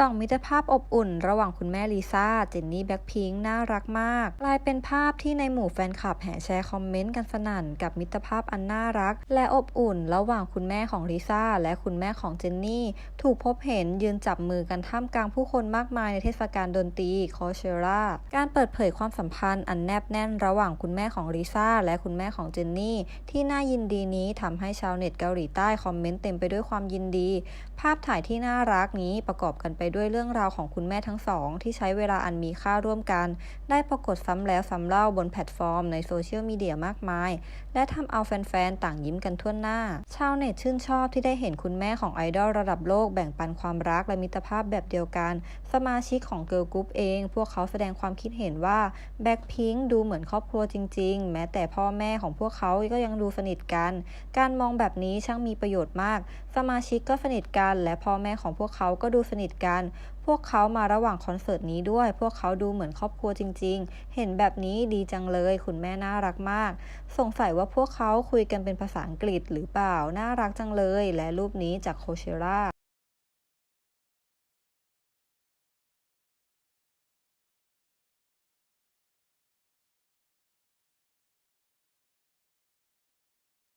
ส่องมิตรภาพอบอุ่น ระหว่างคุณแม่ลิซ่า เจนนี่แบ็คพิงค์น่ารักมาก กลายเป็นภาพที่ในหมู่แฟนคลับแห่แชร์คอมเมนต์กันสนั่น กับมิตรภาพอันน่ารัก และอบอุ่น ระหว่างคุณแม่ของลิซ่า และคุณแม่ของเจนนี่ ถูกพบเห็นยืนจับมือกันท่ามกลางผู้คนมากมายในเทศกาลดนตรีโคเชราการเปิดเผยความสัมพันธ์อันแนบแน่นระหว่างคุณแม่ของลิซ่าและคุณแม่ของเจนนี่ ที่น่ายินดีนี้ทำให้ชาวเน็ตเกาหลีใต้คอมเมนต์เต็มไปด้วยความยินดี ภาพถ่ายที่น่ารักนี้ประกอบกันไปด้วยเรื่องราวของคุณแม่ทั้งสอง ที่ใช้เวลาอันมีค่าร่วมกัน ได้ปรากฏซ้ำแล้วซ้ำเล่าบนแพลตฟอร์มในโซเชียลมีเดียมากมาย และทำเอาแฟนๆ ต่างยิ้มกันทั่วหน้า ชาวเน็ตชื่นชอบที่ได้เห็นคุณแม่ของไอดอลระดับโลกแบ่งปันความรักและมิตรภาพแบบเดียวกัน สมาชิกของเกิร์ลกรุ๊ปเอง พวกเขาแสดงความคิดเห็นว่าแบ็คพิงค์ดูเหมือนครอบครัวจริง ๆ แม้แต่พ่อแม่ของพวกเขาก็ยังดูสนิทกัน การมองแบบนี้ช่างมีประโยชน์มาก สมาชิกก็สนิทกัน และพ่อแม่ของพวกเขาก็ดูสนิทกันพวกเขามาระหว่างคอนเสิร์ตนี้ด้วย พวกเขาดูเหมือนครอบครัวจริง ๆ เห็นแบบนี้ดีจังเลย คุณแม่น่ารักมาก สงสัยว่าพวกเขาคุยกันเป็นภาษาอังกฤษหรือเปล่า น่ารักจังเลย และรูปนี้จากโคเชรา